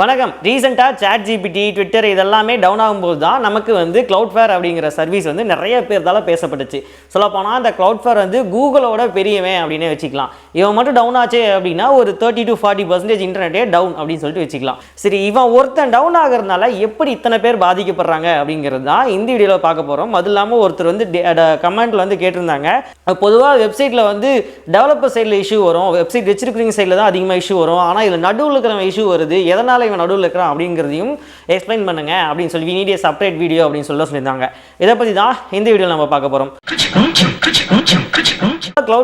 வணக்கம். ரீசெண்டாக chat GPT Twitter இதெல்லாமே டவுன் ஆகும்போது தான் நமக்கு வந்து Cloudflare அப்படிங்கிற சர்வீஸ் வந்து நிறைய பேர்தால் பேசப்பட்டுச்சு. சொல்லப்போனால் அந்த க்ளவுட் ஃபேர் வந்து கூகுளோட பெரியவன் அப்படின்னே வச்சுக்கலாம். இவன் மட்டும் டவுன் ஆச்சு அப்படின்னா ஒரு தேர்ட்டி டு ஃபார்ட்டி பர்சன்டேஜ் இன்டர்நெட்டே டவுன் அப்படின்னு சொல்லிட்டு வச்சுக்கலாம். சரி இவன் ஒருத்தன் டவுன் ஆகிறதுனால எப்படி இத்தனை பேர் பாதிக்கப்படுறாங்க அப்படிங்கிறது தான் இந்த வீடியோவில் பார்க்க போகிறோம் அது இல்லாமல் ஒருத்தர் வந்து கமெண்ட்டில் வந்து கேட்டிருந்தாங்க. பொதுவாக வெப்சைட்டில் வந்து டெவலப்பர் சைடில் இஷ்யூ வரும். வெப்சைட் வச்சிருக்கிறீங்க சைடில் தான் அதிகமாக இஷ்யூ வரும். ஆனால் இதில் நடுவில் இருக்கிற இஷ்யூ வருது. எதனால் இவன் நடுவில் இருக்கிறான் அப்படிங்கிறதையும் எக்ஸ்பிளைன் பண்ணுங்க அப்படின்னு சொல்லி we need செப்பரேட் வீடியோ அப்படின்னு சொல்ல சொல்லியிருந்தாங்க. இதை பற்றி தான் இந்த வீடியோவில் நம்ம பார்க்க போகிறோம்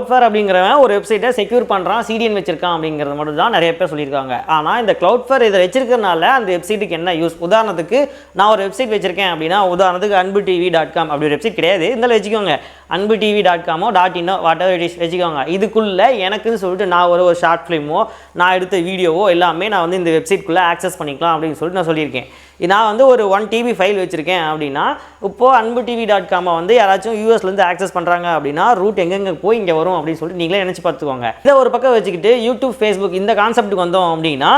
ஃபேர் அப்படிங்கிறவன் ஒரு வெப்சைட்டை செக்யூர் பண்ணுறான் சிடிஎன் வச்சிருக்கான் அப்படிங்கிறது மட்டும் தான் நிறைய பேர் சொல்லியிருக்காங்க. ஆனால் இந்த Cloudflare இதை வச்சிருக்கறனால அந்த வெப்சைட்டுக்கு என்ன யூஸ் உதாரணத்துக்கு நான் ஒரு வெப்சைட் வச்சிருக்கேன் அப்படின்னா உதாரணத்துக்கு அன்பு டிவி டாட் காம் அப்படி ஒரு வெப்சைட் கிடையாது. இருந்தாலும் வச்சுக்கோங்க அன்பு டிவி டாட் காமோ டாட் இன்னோ வாட் எவர் இட் வச்சுக்கோங்க. இதுக்குள்ளே எனக்குன்னு சொல்லிட்டு நான் ஒரு ஒரு ஷார்ட் ஃபிலிமோ நான் எடுத்த வீடியோவோ எல்லாமே நான் வந்து இந்த வெப்சைட்குள்ளே ஆக்சஸ் பண்ணிக்கலாம் அப்படின்னு சொல்லிட்டு நான் சொல்லியிருக்கேன். நான் வந்து ஒரு ஒன் டிபி ஃபைல் வச்சுருக்கேன் அப்படின்னா இப்போது அன்பு டிவி டாட் காமை வந்து யாராச்சும் யூஎஸ்லேருந்து ஆக்சஸ் பண்ணுறாங்க அப்படின்னா ரூட் எங்கெங்கே போய் இங்கே வரும் அப்படின்னு சொல்லிட்டு நீங்களே நினச்சி பார்த்துக்கோங்க. இதை ஒரு பக்கம் வச்சுக்கிட்டு யூடியூப் ஃபேஸ்புக் இந்த கான்செப்ட்டுக்கு வந்தோம் அப்படின்னா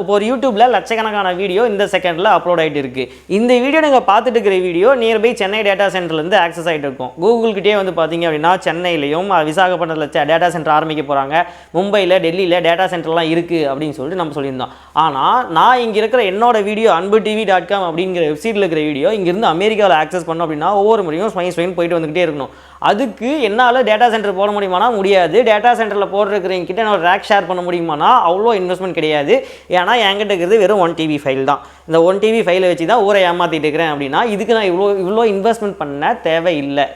இப்போ ஒரு யூடியூப்பில் லட்சக்கணக்கான வீடியோ இந்த செகண்டில் அப்லோட் ஆகிட்டு இருக்குது இந்த வீடியோ நீங்கள் பார்த்துட்டு இருக்கிற வீடியோ நியர்பை சென்னை டேட்டா சென்டர்லேருந்து ஆக்சஸ் ஆகிட்டு இருக்கும். கூகுள்கிட்டே வந்து பார்த்தீங்க அப்படின்னா சென்னையிலையும் விசாகப்பட்டினத்தில் டேட்டா சென்டர் ஆரம்பிக்க போகிறாங்க மும்பையில் டெல்லியில் டேட்டா சென்டர்லாம் இருக்குது அப்படின்னு சொல்லிட்டு நம்ம சொல்லியிருந்தோம். ஆனால் நான் இங்கே இருக்கிற என்னோட வீடியோ அன்பு டிவி டாட் காம் அப்படிங்கிற வெப்சைட்டில் இருக்கிற வீடியோ இங்கேருந்து அமெரிக்காவில் ஆக்சஸ் பண்ணோம் அப்படின்னா ஒவ்வொரு முறையும் ஸ்வைன் ஸ்வைன் போயிட்டு வந்துகிட்டே இருக்கணும். அதுக்கு என்னால் டேட்டா சென்டர் போட முடியுமானா முடியாது. டேட்டா சென்டரில் போடுறதுக்கு கிட்ட நான் ரேக் ஷேர் பண்ண முடியுமானா அவ்வளோ இன்வெஸ்ட்மெண்ட் கிடையாது. ஏன்னா என்கிட்ட இருக்கிறது வெறும் ஒன் டிவி ஃபைல் தான். இந்த ஒன் டிவி ஃபைலை வச்சு தான் ஊரை ஏமாற்றிட்டு இருக்கிறேன் அப்படின்னா இதுக்கு நான் இவ்வளோ இவ்வளோ இன்வெஸ்ட்மெண்ட் பண்ண தேவையில்லை.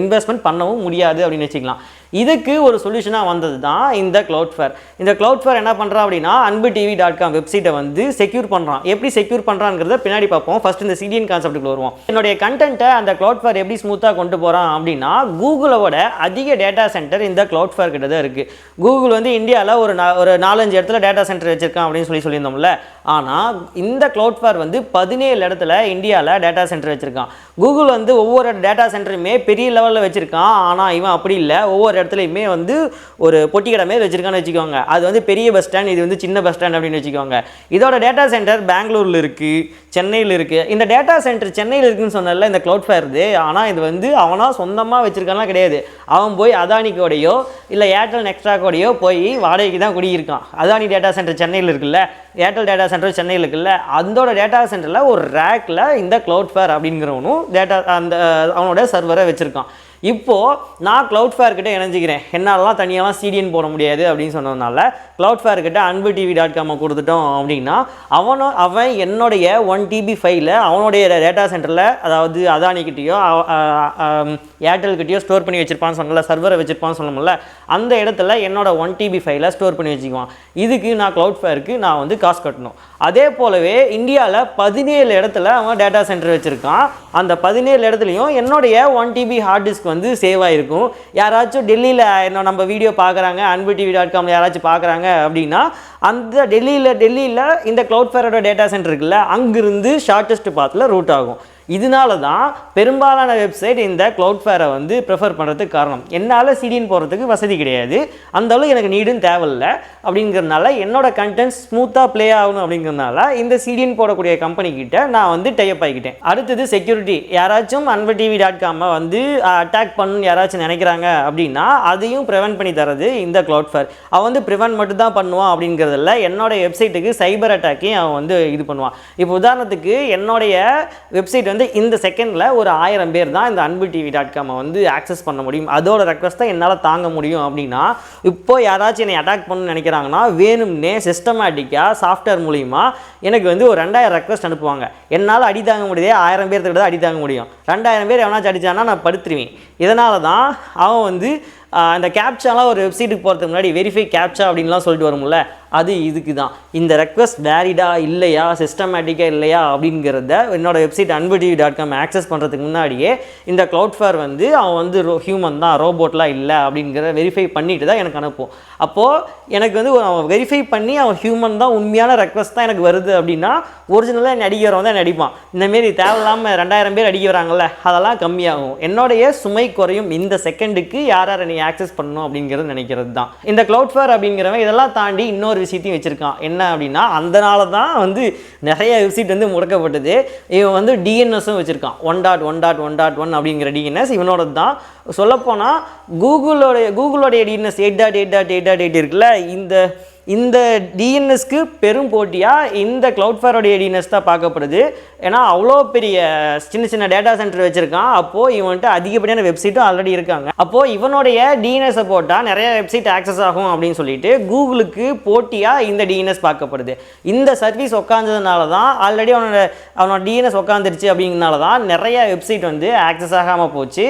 இன்வெஸ்ட்மெண்ட் பண்ணவும் முடியாது அப்படின்னு வச்சுக்கலாம். இதுக்கு ஒரு சொல்யூஷனாக வந்தது தான் இந்த Cloudflare. இந்த Cloudflare என்ன பண்ணுறான் அப்படின்னா அன்பு டிவி டாட் காம் வெப்சைட்டை வந்து செக்யூர் பண்ணுறான் எப்படி செக்யூர் பண்ணுறாங்கிறத பின்னாடி பார்ப்போம். ஃபஸ்ட் இந்த சிடிஎன் கான்செப்ட்டுக்கு வருவோம். என்னுடைய கண்டென்ட்டை அந்த Cloudflare எப்படி ஸ்மூத்தாக கொண்டு போகிறான் அப்படின்னா கூகுளோட அதிக டேட்டா சென்டர் இந்த Cloudflare கிட்ட தான் இருக்குது கூகுள் வந்து இந்தியாவில் ஒரு நா- ஒரு நாலஞ்சு இடத்துல டேட்டா சென்டர் வச்சிருக்கான் அப்படின்னு சொல்லி சொல்லியிருந்தோம்ல. ஆனால் இந்த Cloudflare வந்து பதினேழு இடத்துல இந்தியாவில் டேட்டா சென்டர் வச்சிருக்கான். கூகுள் வந்து ஒவ்வொரு டேட்டா சென்டருமே பெரிய லெவலில் வச்சிருக்கான். ஆனால் இவன் அப்படி இல்லை. ஒவ்வொரு இடத்துலையுமே வந்து ஒரு பொட்டி கடை வச்சிருக்கான்னு வச்சுக்கோங்க. அது வந்து பெரிய பஸ் ஸ்டாண்ட் இது வந்து சின்ன பஸ் ஸ்டாண்ட் அப்படின்னு வச்சுக்கோங்க. இதோட டேட்டா சென்டர் பெங்களூரில் இருக்குது சென்னையில் இருக்குது இந்த டேட்டா சென்டர் சென்னையில் இருக்குதுன்னு சொன்னல இந்த Cloudflare இது. ஆனால் இது வந்து அவனாக சொந்தமாக வச்சிருக்கான்லாம் கிடையாது. அவன் போய் அதானிக்கோடையோ இல்லை ஏர்டெல் நெக்ஸ்ட்ராக்கோடையோ போய் வாடகைக்கு தான் குடியிருக்கான். அதானி டேட்டா சென்டர் சென்னையில் இருக்குல்ல ஏர்டெல் டேட்டா சென்டர் சென்னையில் இருக்குல்ல அந்தோட டேட்டா சென்டரில் ஒரு ரேக்கில் இந்த க்ளவுட் ஃபேர் அப்படிங்கிறவனும் டேட்டா அந்த அவனோட சர்வரை வச்சுருக்கான். இப்போது நான் க்ளவுட் கிட்ட இணைஞ்சிக்கிறேன். என்னாலலாம் தனியாகலாம் சிடிஎன் போட முடியாது அப்படின்னு சொன்னதுனால Cloudflare கிட்ட அன்பு டிவி டாட் காமை கொடுத்துட்டோம் அப்படின்னா அவனும் அவன் என்னுடைய ஒன் டிபி ஃபைவில் அவனுடைய டேட்டா சென்டரில் அதாவது அதானிக்கிட்டேயோ ஏர்டெல்கிட்டயோ ஸ்டோர் பண்ணி வச்சுருப்பான்னு சொன்னல சர்வரை வச்சுருப்பான்னு சொன்னோம்ல அந்த இடத்துல என்னோட ஒன் டிபி ஃபைவில் ஸ்டோர் பண்ணி வச்சுக்குவான். இதுக்கு நான் க்ளவுட் ஃபேருக்கு நான் வந்து காசு கட்டணும். அதே போலவே இந்தியாவில் பதினேழு இடத்துல அவன் டேட்டா சென்டர் வச்சுருக்கான். அந்த பதினேழு இடத்துலையும் என்னுடைய ஒன் டிபி ஹார்ட் டிஸ்க் வந்து சேவ் ஆகிருக்கும் யாராச்சும் டெல்லியில் என்ன நம்ம வீடியோ பார்க்குறாங்க அன்பு டிவி டாட் காமில் யாராச்சும் பார்க்குறாங்க அப்படின்னா அந்த டெல்லியில் டெல்லியில் இந்த Cloudflareோட டேட்டா சென்டர் இருக்குல்ல அங்கிருந்து ஷார்ட்டஸ்ட் பாத்தில் ரூட் ஆகும். இதனால தான் பெரும்பாலான வெப்சைட் இந்த க்ளவுட் ஃபேரை வந்து ப்ரிஃபர் பண்ணுறதுக்கு காரணம். என்னால் சிடின்னு போகிறதுக்கு வசதி கிடையாது. அந்த அளவுக்கு எனக்கு நீடும் தேவையில்லை. அப்படிங்கிறதுனால என்னோட கண்டென்ட் ஸ்மூத்தாக ப்ளே ஆகணும் அப்படிங்கிறதுனால இந்த சிடின்னு போடக்கூடிய கம்பெனிக்கிட்ட நான் வந்து டைப் ஆகிக்கிட்டேன். அடுத்தது செக்யூரிட்டி யாராச்சும் அன்பு டிவி டாட் காமை வந்து அட்டாக் பண்ணணும்னு யாராச்சும் நினைக்கிறாங்க அப்படின்னா அதையும் ப்ரிவென்ட் பண்ணி தரது இந்த க்ளவுட் ஃபேர் அவன் வந்து ப்ரிவென்ட் மட்டும் தான் பண்ணுவான் அப்படிங்கிறதில்ல என்னோட வெப்சைட்டுக்கு சைபர் அட்டாக்கையும் அவன் வந்து இது பண்ணுவான். இப்போ உதாரணத்துக்கு என்னுடைய வெப்சைட் வந்து இந்த செகண்டில் ஒரு ஆயிரம் பேர் தான் இந்த அன்பு டிவி டாட் காமை வந்து ஆக்சஸ் பண்ண முடியும். அதோட ரெக்வஸ்ட்டை என்னால் தாங்க முடியும் அப்படின்னா இப்போ யாராச்சும் என்னை அட்டாக் பண்ணணும்னு நினைக்கிறாங்கன்னா வேணும்னே சிஸ்டமேட்டிக்காக சாஃப்ட்வேர் மூலிமா எனக்கு வந்து ஒரு ரெண்டாயிரம் ரெக்வஸ்ட் அனுப்புவாங்க. என்னால் அடி தாங்க முடியுதே ஆயிரம் பேர்த்துக்கிட்ட தான் அடி தாங்க முடியும். ரெண்டாயிரம் பேர் எவனாச்சும் அடித்தானா நான் படுத்துருவேன். இதனால தான் அவன் வந்து அந்த கேப்சாலாம் ஒரு வெப்சைட்டுக்கு போகிறதுக்கு முன்னாடி வெரிஃபை கேப்சா அப்படின்லாம் சொல்லிட்டு வரும்ல அது இதுக்கு தான். இந்த ரெக்வஸ்ட் வேலிடா இல்லையா சிஸ்டமேட்டிக்காக இல்லையா அப்படிங்கிறத என்னோட வெப்சைட் அன்பு டிவி டாட் காம் ஆக்சஸ் பண்ணுறதுக்கு முன்னாடியே இந்த க்ளவுட் ஃபேர் வந்து அவன் வந்து ரோ ஹியூமன் தான் ரோபோட்லாம் இல்லை அப்படிங்கிற வெரிஃபை பண்ணிட்டு தான் எனக்கு அனுப்பும். அப்போது எனக்கு வந்து அவன் வெரிஃபை பண்ணி அவன் ஹியூமன் தான் உண்மையான ரெக்வஸ்ட் தான் எனக்கு வருது அப்படின்னா ஒரிஜினலாக நடிக்கிறவன் அடிக்கிறவன் தான் நடிப்பான் அடிப்பான். இந்தமாரி தேவையில்லாமல் ரெண்டாயிரம் பேர் அடிக்க வராங்கல்ல அதெல்லாம் கம்மியாகும். என்னுடைய சுமை குறையும் இந்த செகண்டுக்கு யார் யார் நீ ஆக்சஸ் பண்ணணும் அப்படிங்கிறது நினைக்கிறது தான். இந்த க்ளவுட் ஃபேர் அப்படிங்கிறவன் இதெல்லாம் தாண்டி இன்னொரு விஷயத்தையும் வச்சுருக்கான். என்ன அப்படின்னா அதனால தான் வந்து நிறைய வெப்சைட் வந்து முடக்கப்பட்டது. இவன் வந்து டிஎன்எஸும் வச்சுருக்கான். One dot one dot one dot one அப்படிங்கிற டிஎன்எஸ் இவனோட தான் சொல்லப்போனால் கூகுளோடைய கூகுளோடைய DNS eight dot eight dot eight dot eight இருக்குல்ல இந்த இந்த டிஎன்எஸ்க்கு பெரும் போட்டியாக இந்த க்ளவுட்ஃபேரோடைய டிஎன்எஸ் தான் பார்க்கப்படுது. ஏன்னா அவ்வளோ பெரிய சின்ன சின்ன டேட்டா சென்டர் வச்சுருக்கான். அப்போது இவன்ட்டு அதிகப்படியான வெப்சைட்டும் ஆல்ரெடி இருக்காங்க. அப்போது இவனுடைய டிஎன்எஸை போட்டால் நிறைய வெப்சைட் ஆக்சஸ் ஆகும் அப்படின்னு சொல்லிட்டு கூகுளுக்கு போட்டியாக இந்த டிஎன்எஸ் பார்க்கப்படுது. இந்த சர்வீஸ் உட்காந்ததுனால தான் ஆல்ரெடி அவனோட அவனோட டிஎன்எஸ் உட்காந்துருச்சு அப்படிங்கிறனால தான் நிறைய வெப்சைட் வந்து ஆக்சஸ் ஆகாமல் போச்சு.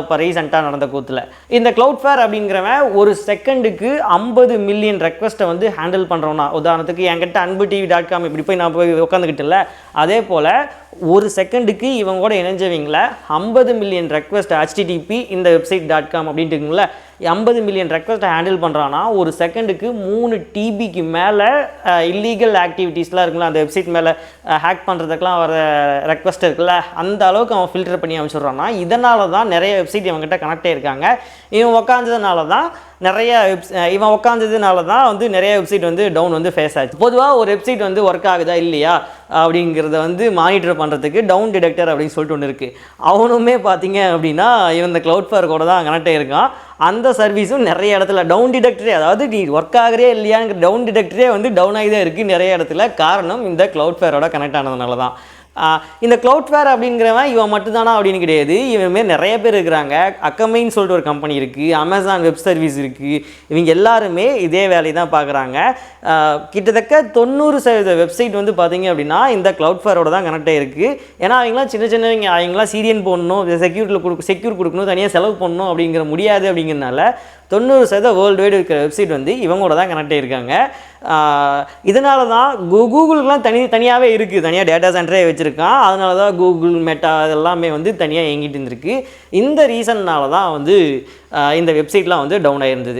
இப்போ ரீசெண்டாக நடந்த கூத்தில். இந்த க்ளவுட்ஃபேர் அப்படிங்கிறவன் ஒரு செகண்டுக்கு ஐம்பது மில்லியன் ரெக்வஸ்ட்டை வந்து ஹேண்டில் பண்ணுறோன்னா உதாரணத்துக்கு என்கிட்ட அன்பு டிவி டாட் காம் இப்படி போய் நான் போய் உட்காந்துக்கிட்டல அதே போல் ஒரு செகண்டுக்கு இவங்க கூட இணைஞ்சவங்கள ஐம்பது மில்லியன் ரெக்வஸ்ட் ஹெச்டிடிபி இந்த வெப்சைட் டாட் காம் அப்படின்ட்டுங்கள ஐம்பது மில்லியன் ரெக்வஸ்ட்டை ஹேண்டில் பண்ணுறான்னா ஒரு செகண்டுக்கு மூணு டிபிக்கு மேலே இல்லீகல் ஆக்டிவிட்டீஸ்லாம் இருக்குல்ல அந்த வெப்சைட் மேலே ஹேக் பண்ணுறதுக்கெலாம் வர ரெக்வஸ்ட் இருக்குல்ல அந்த அளவுக்கு அவன் ஃபில்டர் பண்ணி அமைச்சிடுறான்னா இதனால தான் நிறைய வெப்சைட் இவங்ககிட்ட கனெக்ட் இருக்காங்க இவன் உக்காந்ததுனால தான் நிறைய வெப்ஸ் இவன் உட்காந்ததுனால தான் வந்து நிறைய வெப்சைட் வந்து டவுன் வந்து ஃபேஸ் ஆச்சு. பொதுவாக ஒரு வெப்சைட் வந்து ஒர்க் ஆகுதா இல்லையா? அப்படிங்கிறத வந்து மானிட்டர் பண்ணுறதுக்கு டவுன் டிடெக்டர் அப்படின்னு சொல்லிட்டு ஒன்று இருக்குது அவனுமே பார்த்தீங்க அப்படின்னா இவன் இந்த க்ளவுட் ஃபேர் கூட தான் கனெக்ட் ஆகிருக்கான் அந்த சர்வீஸும் நிறைய இடத்துல டவுன் டிடெக்டரே அதாவது நீ ஒர்க் ஆகிறே இல்லையாங்கிற டவுன் டிடெக்டரே வந்து டவுன் ஆகி தான் இருக்குது நிறைய இடத்துல. காரணம் இந்த க்ளவுட் ஃபேரோட கனெக்ட் ஆனதுனால தான் இந்த க்ளவுட்வேர் அப்படிங்கிறவன் இவன் மட்டும்தானா அப்படின்னு கிடையாது. இவன் மாரி நிறைய பேர் இருக்கிறாங்க. அக்கமைன்னு சொல்லிட்டு ஒரு கம்பெனி இருக்குது அமேசான் வெப் சர்வீஸ் இருக்குது இவங்க எல்லாருமே இதே வேலையை தான் பார்க்குறாங்க. கிட்டத்தட்ட தொண்ணூறு சதவீத வெப்சைட் வந்து பார்த்தீங்க அப்படின்னா இந்த க்ளவுட்வேரோட தான் கனெக்ட் ஆகிருக்கு ஏன்னா அவங்களாம் சின்ன சின்னவங்க அவங்களாம் சீரியன் போடணும் செக்யூரிட்டியில் கொடுக்க செக்யூர் கொடுக்கணும் தனியாக செலவு பண்ணணும் அப்படிங்கிற முடியாது அப்படிங்கிறனால தொண்ணூறு சதவீதம் வேர்ல்டு வைடு இருக்கிற வெப்சைட் வந்து இவங்களோட தான் கனெக்ட் இருக்காங்க இதனால தான் கூ கூகுளுக்குலாம் தனி தனியாகவே இருக்குது தனியாக டேட்டா சென்டரே வச்சுருக்கான். அதனால தான் கூகுள் மெட்டா இதெல்லாமே வந்து தனியாக இயங்கிட்டு இருந்திருக்கு. இந்த ரீசன்னால தான் வந்து இந்த வெப்சைட்லாம் வந்து டவுன் ஆகிருந்தது